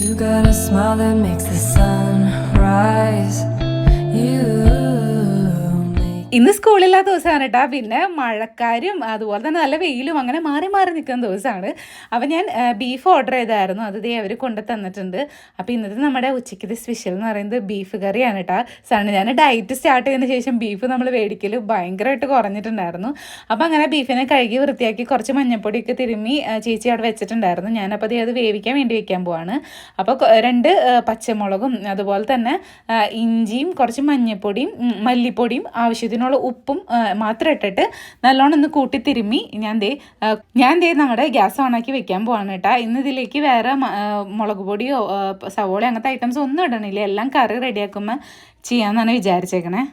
You got a smile that makes the sun rise. You ഇന്ന് സ്കൂളില്ലാത്ത ദിവസമാണ് കേട്ടോ. പിന്നെ മഴക്കാരും അതുപോലെ തന്നെ നല്ല വെയിലും അങ്ങനെ മാറി മാറി നിൽക്കുന്ന ദിവസമാണ്. അപ്പം ഞാൻ ബീഫ് ഓർഡർ ചെയ്തായിരുന്നു. അത് ദേ അവർ കൊണ്ടു തന്നിട്ടുണ്ട്. അപ്പോൾ ഇന്നത്തെ നമ്മുടെ ഉച്ചയ്ക്ക് സ്പെഷ്യൽ എന്ന് പറയുന്നത് ബീഫ് കറിയാണ് കേട്ടോ. സാറിന് ഞാൻ ഡയറ്റ് സ്റ്റാർട്ട് ചെയ്തതിന് ശേഷം ബീഫ് നമ്മൾ മേടിക്കൽ ഭയങ്കരമായിട്ട് കുറഞ്ഞിട്ടുണ്ടായിരുന്നു. അപ്പോൾ അങ്ങനെ ബീഫിനെ കഴുകി വൃത്തിയാക്കി കുറച്ച് മഞ്ഞപ്പൊടിയൊക്കെ തിരുമ്മി ചേച്ചി അവിടെ വെച്ചിട്ടുണ്ടായിരുന്നു. ഞാനപ്പോൾ അത് വേവിക്കാൻ വേണ്ടി വെക്കാൻ പോവാണ്. അപ്പോൾ രണ്ട് പച്ചമുളകും അതുപോലെ തന്നെ ഇഞ്ചിയും കുറച്ച് മഞ്ഞൾപ്പൊടിയും മല്ലിപ്പൊടിയും മല്ലിപ്പൊടിയും ആവശ്യത്തിനുള്ള ഉപ്പും മാത്രം ഇട്ടിട്ട് നല്ലോണം ഒന്ന് കൂട്ടി തിരുമ്മി. ഞാൻ ദേ ഞാൻ ദേ നമ്മുടെ ഗ്യാസ് ഓണാക്കി വെക്കാൻ പോവാണ് കേട്ടോ. ഇന്ന് ഇതിലേക്ക് വേറെ മുളക് പൊടിയോ സവോള അങ്ങനത്തെ ഐറ്റംസ് ഒന്നും ഇടണില്ല. എല്ലാം കറി റെഡിയാക്കുമ്പോൾ ചെയ്യാമെന്നാണ് വിചാരിച്ചേക്കണേ.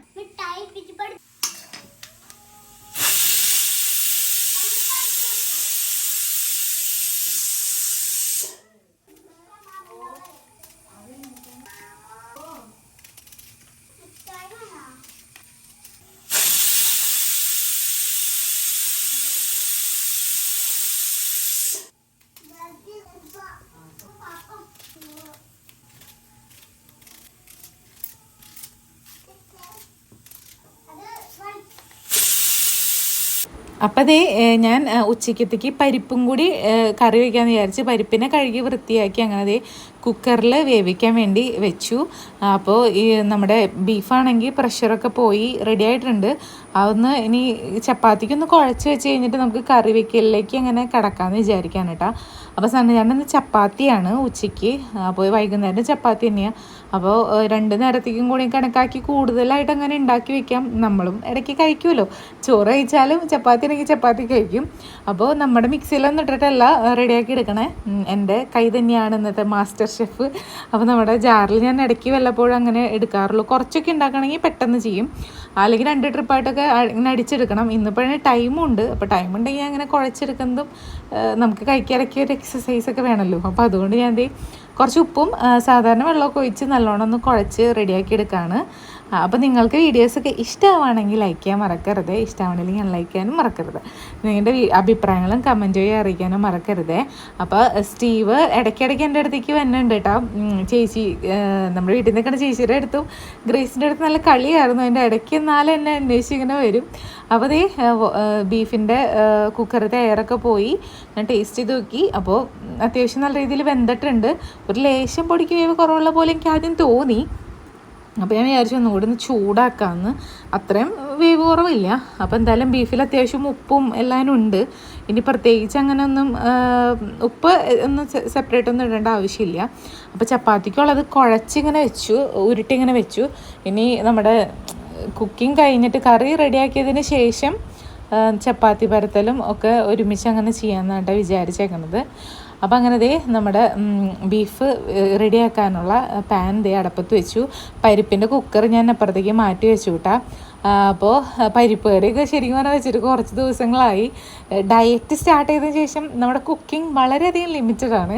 അപ്പം അതേ ഞാൻ ഉച്ചയ്ക്കത്തേക്ക് പരിപ്പും കൂടി കറി വയ്ക്കാമെന്ന് വിചാരിച്ച് പരിപ്പിനെ കഴുകി വൃത്തിയാക്കി അങ്ങനെ അതേ കുക്കറിൽ വേവിക്കാൻ വേണ്ടി വെച്ചു. അപ്പോൾ ഈ നമ്മുടെ ബീഫാണെങ്കിൽ പ്രഷറൊക്കെ പോയി റെഡി ആയിട്ടുണ്ട് അതൊന്ന് ഇനി ചപ്പാത്തിക്കൊന്ന് കുഴച്ച് വെച്ച് കഴിഞ്ഞിട്ട് നമുക്ക് കറി വെക്കലിലേക്ക് അങ്ങനെ കിടക്കാമെന്ന് വിചാരിക്കാൻ കേട്ടോ. അപ്പോൾ സണ്ണചാണ്ടന്ന് ചപ്പാത്തിയാണ് ഉച്ചയ്ക്ക്. അപ്പോൾ വൈകുന്നേരം ചപ്പാത്തി തന്നെയാണ് അപ്പോൾ രണ്ട് നേരത്തേക്കും കൂടി കണക്കാക്കി കൂടുതലായിട്ട് അങ്ങനെ ഉണ്ടാക്കി വെക്കാം. നമ്മളും ഇടയ്ക്ക് കഴിക്കുമല്ലോ. ചോറ് കഴിച്ചാലും ചപ്പാത്തി ഉണ്ടെങ്കിൽ ചപ്പാത്തി കഴിക്കും. അപ്പോൾ നമ്മുടെ മിക്സിയിലൊന്നും ഇട്ടിട്ടല്ല റെഡിയാക്കി എടുക്കണേ. എന്റെ കൈ തന്നെയാണ് ഇന്നത്തെ മാസ്റ്റർ ഷെഫ്. അപ്പോൾ നമ്മുടെ ജാറിൽ ഞാൻ ഇടയ്ക്ക് വല്ലപ്പോഴും അങ്ങനെ എടുക്കാറുള്ളൂ. കുറച്ചൊക്കെ ഉണ്ടാക്കണമെങ്കിൽ പെട്ടെന്ന് ചെയ്യും. അല്ലെങ്കിൽ രണ്ട് ട്രിപ്പായിട്ടൊക്കെ ഇങ്ങനെ അടിച്ചെടുക്കണം. ഇന്നിപ്പോഴേ ടൈമുണ്ട്. അപ്പോൾ ടൈം ഉണ്ടെങ്കിൽ അങ്ങനെ കുഴച്ചെടുക്കുന്നതും നമുക്ക് കഴിക്കാനൊക്കെ ഒരു എക്സസൈസ് ഒക്കെ വേണമല്ലോ. അപ്പോൾ അതുകൊണ്ട് ഞാൻ ദേ കുറച്ച് ഉപ്പും സാധാരണ വെള്ളമൊക്കെ ഒഴിച്ച് നല്ലോണം ഒന്ന് കുഴച്ച് റെഡിയാക്കി എടുക്കുകയാണ് അപ്പോൾ നിങ്ങൾക്ക് വീഡിയോസൊക്കെ ഇഷ്ടമാണെങ്കിൽ ലൈക്ക് ചെയ്യാൻ മറക്കരുത്. ഇഷ്ടമാണെങ്കിൽ ഞാൻ ലൈക്ക് ചെയ്യാനും മറക്കരുത്. നിങ്ങളുടെ അഭിപ്രായങ്ങളും കമന്റ് വഴി അറിയിക്കാനും മറക്കരുത്. അപ്പോൾ സ്റ്റീവ് ഇടയ്ക്കിടയ്ക്ക് എന്റെ അടുത്തേക്ക് വന്നിട്ടുണ്ട് കേട്ടോ. ചേച്ചി നമ്മുടെ വീട്ടിൽ നിൽക്കുന്ന ചേച്ചിയുടെ അടുത്തും. ഗ്രേസിന്റെ അടുത്ത് നല്ല കളിയായിരുന്നു. അതിന്റെ ഇടയ്ക്ക് എന്നാലും എന്നെ അന്വേഷിച്ച് ഇങ്ങനെ വരും. അപ്പോൾ അതേ ബീഫിന്റെ കുക്കറിന്റെ എയറൊക്കെ പോയി. ഞാൻ ടേസ്റ്റ് ചെയ്ത് നോക്കി. അപ്പോൾ അത്യാവശ്യം നല്ല രീതിയിൽ വെന്തിട്ടുണ്ട്. ഒരു ലേശം പൊടിക്ക് വേവ് കുറവുള്ള പോലെ എനിക്ക് ആദ്യം തോന്നി. അപ്പോൾ ഞാൻ വിചാരിച്ചു ഒന്നുകൂടി ഒന്ന് ചൂടാക്കാമെന്ന് അത്രയും വേവ് കുറവില്ല. അപ്പോൾ എന്തായാലും ബീഫിൽ അത്യാവശ്യം ഉപ്പും എല്ലാം ഉണ്ട്. ഇനി പ്രത്യേകിച്ച് അങ്ങനെ ഒന്നും ഉപ്പ് ഒന്ന് സെപ്പറേറ്റ് ഒന്നും ഇടേണ്ട ആവശ്യമില്ല. അപ്പോൾ ചപ്പാത്തിക്കുള്ളത് കുഴച്ചിങ്ങനെ വെച്ചു ഉരുട്ടിങ്ങനെ വെച്ചു. ഇനി നമ്മുടെ കുക്കിംഗ് കഴിഞ്ഞിട്ട് കറി റെഡിയാക്കിയതിന് ശേഷം ചപ്പാത്തി പരത്തലും ഒക്കെ ഒരുമിച്ച് അങ്ങനെ ചെയ്യാമെന്നാണ് വിചാരിച്ചേക്കണത്. അപ്പോൾ അങ്ങനെ ദേ നമ്മുടെ ബീഫ് റെഡിയാക്കാനുള്ള പാൻ ദേ അടപ്പത്ത് വെച്ചു. പരിപ്പിന്റെ കുക്കർ ഞാൻ അപ്പുറത്തേക്ക് മാറ്റി വെച്ചു കേട്ടാ. അപ്പോൾ പരിപ്പ് കറിയൊക്കെ ശരിക്കും പറഞ്ഞാൽ വെച്ചിട്ട് കുറച്ച് ദിവസങ്ങളായി. ഡയറ്റ് സ്റ്റാർട്ട് ചെയ്തതിന് ശേഷം നമ്മുടെ കുക്കിംഗ് വളരെയധികം ലിമിറ്റഡ് ആണ്.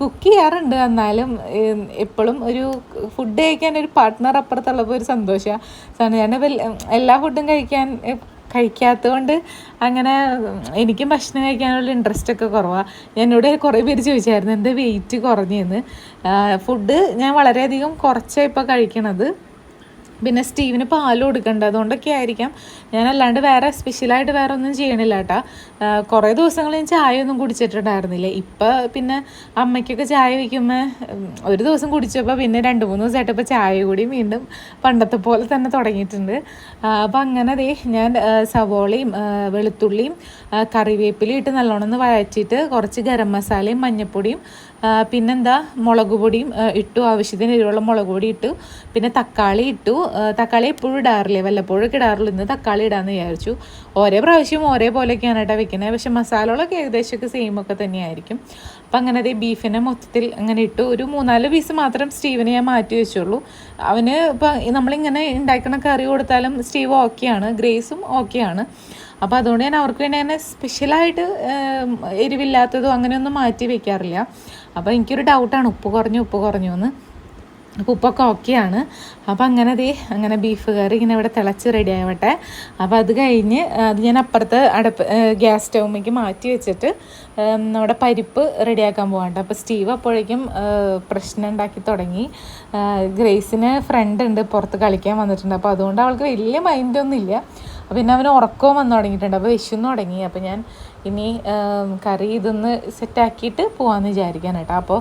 കുക്ക് ചെയ്യാറുണ്ട്. എന്നാലും എപ്പോഴും ഒരു ഫുഡ് കഴിക്കാൻ ഒരു പാർട്ട്ണർ അപ്പുറത്തുള്ളപ്പോൾ ഒരു സന്തോഷമാണ് ഞാൻ എല്ലാ ഫുഡും കഴിക്കാൻ കഴിക്കാത്തതുകൊണ്ട് അങ്ങനെ എനിക്കും ഭക്ഷണം കഴിക്കാനുള്ള ഇൻട്രസ്റ്റ് ഒക്കെ കുറവാണ് എന്നോട് കുറേ പേര് ചോദിച്ചായിരുന്നു എന്റെ വെയിറ്റ് കുറഞ്ഞെന്ന്? ഫുഡ് ഞാൻ വളരെയധികം കുറച്ചാണ് ഇപ്പോൾ കഴിക്കണത്. പിന്നെ സ്റ്റീവിന് പാൽ കൊടുക്കണ്ട. അതുകൊണ്ടൊക്കെ ആയിരിക്കാം. ഞാൻ അല്ലാണ്ട് വേറെ സ്പെഷ്യലായിട്ട് വേറെ ഒന്നും ചെയ്യണില്ല കേട്ടാ കുറേ ദിവസങ്ങൾ ഞാൻ ചായ ഒന്നും കുടിച്ചിട്ടുണ്ടായിരുന്നില്ല. ഇപ്പം പിന്നെ അമ്മയ്ക്കൊക്കെ ചായ വയ്ക്കുമ്പോൾ ഒരു ദിവസം കുടിച്ചപ്പോൾ പിന്നെ രണ്ട് മൂന്ന് ദിവസമായിട്ട് ഇപ്പോൾ ചായ കൂടി വീണ്ടും പണ്ടത്തെ പോലെ തന്നെ തുടങ്ങിയിട്ടുണ്ട്. അപ്പം അങ്ങനെ ദേ ഞാൻ സവോളയും വെളുത്തുള്ളിയും കറിവേപ്പിലയും ഇട്ട് നല്ലോണം വഴറ്റിയിട്ട് കുറച്ച് ഗരം മസാലയും മഞ്ഞൾപ്പൊടിയും പിന്നെന്താ? മുളക് പൊടിയും ഇട്ടു. ആവശ്യത്തിന് എരിവുള്ള മുളക് പൊടി ഇട്ടു. പിന്നെ തക്കാളി ഇട്ടു. തക്കാളി എപ്പോഴും ഇടാറില്ലേ? വല്ലപ്പോഴൊക്കെ ഇടാറുള്ളൂ. ഇന്ന് തക്കാളി ഇടാന്ന് വിചാരിച്ചു. ഓരോ പ്രാവശ്യവും ഒരേ പോലെയൊക്കെയാണ് കേട്ടോ വെക്കുന്നത് പക്ഷെ മസാലകളൊക്കെ ഏകദേശമൊക്കെ സെയിം ഒക്കെ തന്നെയായിരിക്കും. അപ്പം അങ്ങനെ അതേ ബീഫിനെ മൊത്തത്തിൽ അങ്ങനെ ഇട്ടു. ഒരു മൂന്നാൽ പീസ് മാത്രം സ്റ്റീവിനെ ഞാൻ മാറ്റി വെച്ചുള്ളൂ. അവന് ഇപ്പം നമ്മളിങ്ങനെ ഉണ്ടാക്കുന്ന കറി കൊടുത്താലും സ്റ്റീവ് ഓക്കെയാണ് ഗ്രേസും ഓക്കെയാണ് അപ്പോൾ അതുകൊണ്ട് ഞാൻ അവർക്ക് വേണ്ടി അങ്ങനെ സ്പെഷ്യലായിട്ട് എരിവില്ലാത്തതോ അങ്ങനെയൊന്നും മാറ്റി വെക്കാറില്ല. അപ്പോൾ എനിക്കൊരു ഡൗട്ടാണ് ഉപ്പ് കുറഞ്ഞു ഉപ്പ് കുറഞ്ഞു എന്ന്. അപ്പോൾ ഉപ്പൊക്കെ ഓക്കെയാണ്. അപ്പോൾ അങ്ങനെ ദേ അങ്ങനെ ബീഫ് കറി ഇങ്ങനെ ഇവിടെ തിളച്ച് റെഡി ആവട്ടെ. അപ്പോൾ അത് കഴിഞ്ഞ് അത് ഞാൻ അപ്പുറത്ത് അടപ്പ് ഗ്യാസ് സ്റ്റൗമേക്ക് മാറ്റി വെച്ചിട്ട് നമ്മുടെ പരിപ്പ് റെഡിയാക്കാൻ പോകാണ്ട് അപ്പോൾ സ്റ്റീവ് അപ്പോഴേക്കും പ്രശ്നം ഉണ്ടാക്കി തുടങ്ങി. ഗ്രേസിന് ഫ്രണ്ട് ഉണ്ട് പുറത്ത് കളിക്കാൻ വന്നിട്ടുണ്ട്. അപ്പോൾ അതുകൊണ്ട് അവൾക്ക് വലിയ മൈൻഡൊന്നും ഇല്ല അപ്പോൾ പിന്നെ അവന് ഉറക്കവും വന്നു തുടങ്ങിയിട്ടുണ്ട്. അപ്പോൾ വിശുന്ന് തുടങ്ങി. അപ്പോൾ ഞാൻ ഇനി കറി ഇതൊന്ന് സെറ്റാക്കിയിട്ട് പോകാമെന്ന് വിചാരിക്കാൻ കേട്ടോ. അപ്പോൾ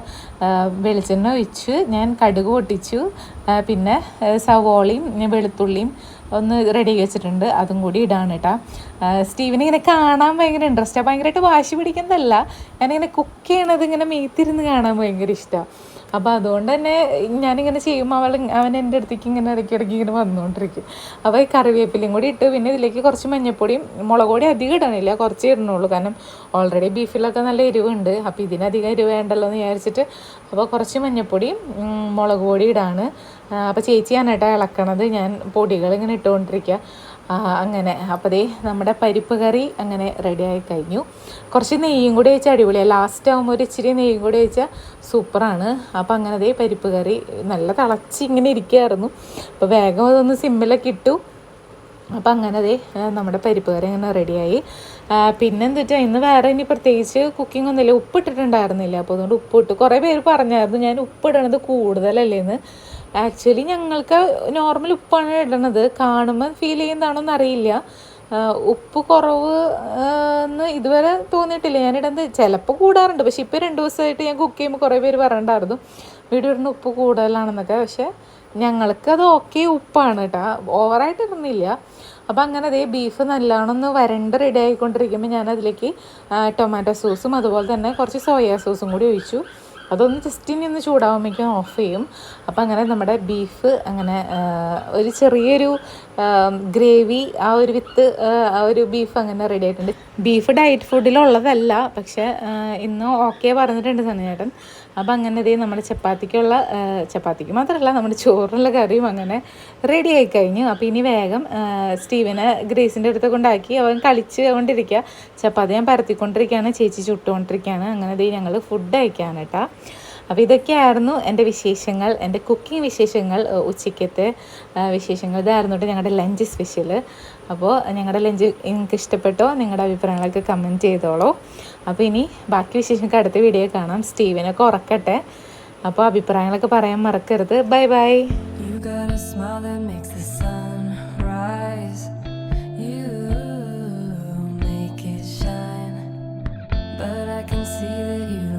വെളിച്ചെണ്ണ ഒഴിച്ച് ഞാൻ കടുക് പൊട്ടിച്ചു. പിന്നെ സവോളയും വെളുത്തുള്ളിയും ഒന്ന് റെഡി വെച്ചിട്ടുണ്ട്. അതും കൂടി ഇടാണ് കേട്ടോ. സ്റ്റീവിനെ ഇങ്ങനെ കാണാൻ ഭയങ്കര ഇൻട്രസ്റ്റാണ് ഭയങ്കരമായിട്ട് വാശി പിടിക്കുന്നതല്ല. ഞാനിങ്ങനെ കുക്ക് ചെയ്യണത് ഇങ്ങനെ മേത്തിരുന്ന് കാണാൻ ഭയങ്കര ഇഷ്ടമാണ് അപ്പോൾ അതുകൊണ്ട് തന്നെ ഞാനിങ്ങനെ ചെയ്യുമ്പോൾ അവൾ അവൻ എന്റെ അടുത്തേക്ക് ഇങ്ങനെ ഇടയ്ക്കിടയ്ക്ക് ഇങ്ങനെ വന്നുകൊണ്ടിരിക്കും അപ്പോൾ ഈ കറിവേപ്പിലയും കൂടി ഇട്ട് പിന്നെ ഇതിലേക്ക് കുറച്ച് മഞ്ഞപ്പൊടിയും മുളക് പൊടി അധികം ഇടണില്ല കുറച്ച് ഇടണുള്ളൂ. കാരണം ഓൾറെഡി ബീഫിലൊക്കെ നല്ല എരിവുണ്ട്. അപ്പോൾ ഇതിനധികം എരിവ് വേണ്ടല്ലോ എന്ന് വിചാരിച്ചിട്ട് അപ്പോൾ കുറച്ച് മഞ്ഞപ്പൊടിയും മുളക് പൊടി ഇടാണ്. അപ്പോൾ ചേച്ചിയാണ് കേട്ടോ ഇളക്കണത്. ഞാൻ പൊടികൾ ഇങ്ങനെ ഇട്ടുകൊണ്ടിരിക്കുക അങ്ങനെ. അപ്പോൾ ദേ നമ്മുടെ പരിപ്പ് കറി അങ്ങനെ റെഡിയായി കഴിഞ്ഞു. കുറച്ച് നെയ്യും കൂടി വെച്ചാൽ അടിപൊളിയാണ് ലാസ്റ്റ് ആകുമ്പോൾ ഒരു ഇച്ചിരി നെയ്യും കൂടി വെച്ചാൽ സൂപ്പറാണ്. അപ്പോൾ അങ്ങനെ ദേ പരിപ്പ് കറി നല്ല തിളച്ച് ഇങ്ങനെ ഇരിക്കുകയായിരുന്നു അപ്പോൾ വേഗം അതൊന്ന് സിമ്മിലൊക്കെ ഇട്ടു. അപ്പോൾ അങ്ങനെ ദേ നമ്മുടെ പരിപ്പ് കറി അങ്ങനെ റെഡിയായി പിന്നെ എന്തിട്ടാ ഇന്ന് വേറെ ഇനി പ്രത്യേകിച്ച് കുക്കിംഗ് ഒന്നുമില്ല. ഉപ്പ് ഇട്ടിട്ടുണ്ടായിരുന്നില്ല. അപ്പോൾ അതുകൊണ്ട് ഉപ്പ് ഇട്ടു. കുറേ പേര് പറഞ്ഞായിരുന്നു ഞാൻ ഉപ്പ് ഇടണത് കൂടുതലല്ലേന്ന്. ആക്ച്വലി ഞങ്ങൾക്ക് നോർമൽ ഉപ്പാണ് ഇടണത്. കാണുമ്പോൾ ഫീൽ ചെയ്യുന്നതാണോന്ന് അറിയില്ല. ഉപ്പ് കുറവ് എന്ന് ഇതുവരെ തോന്നിയിട്ടില്ല. ഞാനിടുന്നത് ചിലപ്പോൾ കൂടാറുണ്ട്. പക്ഷെ ഇപ്പോൾ രണ്ട് ദിവസമായിട്ട് ഞാൻ കുക്ക് ചെയ്യുമ്പോൾ കുറേ പേര് പറയണ്ടായിരുന്നു. വീഡിയോ ഇടുന്ന ഉപ്പ് കൂടുതലാണെന്നൊക്കെ. പക്ഷേ ഞങ്ങൾക്ക് അത് ഓക്കെ ഉപ്പാണ് കേട്ടോ ഓവറായിട്ട് ഇടുന്നില്ല. അപ്പോൾ അങ്ങനെ അതേ ബീഫ് നല്ലോണം വരണ്ട വരണ്ട് റെഡി ആയിക്കൊണ്ടിരിക്കുമ്പോൾ ഞാനതിലേക്ക് ടൊമാറ്റോ സോസും അതുപോലെ തന്നെ കുറച്ച് സോയാ സോസും കൂടി ഒഴിച്ചു. അതൊന്ന് ജസ്റ്റ് ഇനി ഒന്ന് ചൂടാകുമ്പോഴേക്കും ഓഫ് ചെയ്യും. അപ്പോൾ അങ്ങനെ നമ്മുടെ ബീഫ് അങ്ങനെ ഒരു ചെറിയൊരു ഗ്രേവി ആ ഒരു വിത്ത് ആ, ഒരു ബീഫ് അങ്ങനെ റെഡി ആയിട്ടുണ്ട്. ബീഫ് ഡയറ്റ് ഫുഡിലുള്ളതല്ല പക്ഷേ ഇന്ന് ഓക്കെ പറഞ്ഞിട്ടുണ്ട് സണ്ണിയേട്ടൻ അപ്പോൾ അങ്ങനെ ഇതേ നമ്മുടെ ചപ്പാത്തിക്കുള്ള ചപ്പാത്തിക്ക് മാത്രമല്ല നമ്മുടെ ചോറിനുള്ള കറിയും അങ്ങനെ റെഡി ആയി കഴിഞ്ഞു. അപ്പോൾ ഇനി വേഗം സ്റ്റീവനെ ഗ്രേസിന്റെ അടുത്ത് കൊണ്ടാക്കി അവൻ കളിച്ച് കൊണ്ടിരിക്കുക ചപ്പാത്തി ഞാൻ പരത്തിക്കൊണ്ടിരിക്കുകയാണ് ചേച്ചി ചുട്ടുകൊണ്ടിരിക്കുകയാണ് അങ്ങനെ ഇതേ ഞങ്ങൾ ഫുഡ് കഴിക്കാൻ കേട്ടോ. അപ്പോൾ ഇതൊക്കെയായിരുന്നു എന്റെ വിശേഷങ്ങൾ എന്റെ കുക്കിംഗ് വിശേഷങ്ങൾ ഉച്ചയ്ക്കത്തെ വിശേഷങ്ങൾ. ഇതായിരുന്നു കേട്ടോ ഞങ്ങളുടെ ലഞ്ച് സ്പെഷ്യൽ അപ്പോൾ ഞങ്ങളുടെ ലഞ്ച് നിങ്ങൾക്ക് ഇഷ്ടപ്പെട്ടോ? നിങ്ങളുടെ അഭിപ്രായങ്ങളൊക്കെ കമന്റ് ചെയ്തോളൂ. അപ്പോൾ ഇനി ബാക്കി വിശേഷങ്ങൾക്ക് അടുത്ത വീഡിയോ കാണാം. സ്റ്റീവനൊക്കെ ഉറക്കട്ടെ. അപ്പോൾ അഭിപ്രായങ്ങളൊക്കെ പറയാൻ മറക്കരുത്. Bye bye But I can see that you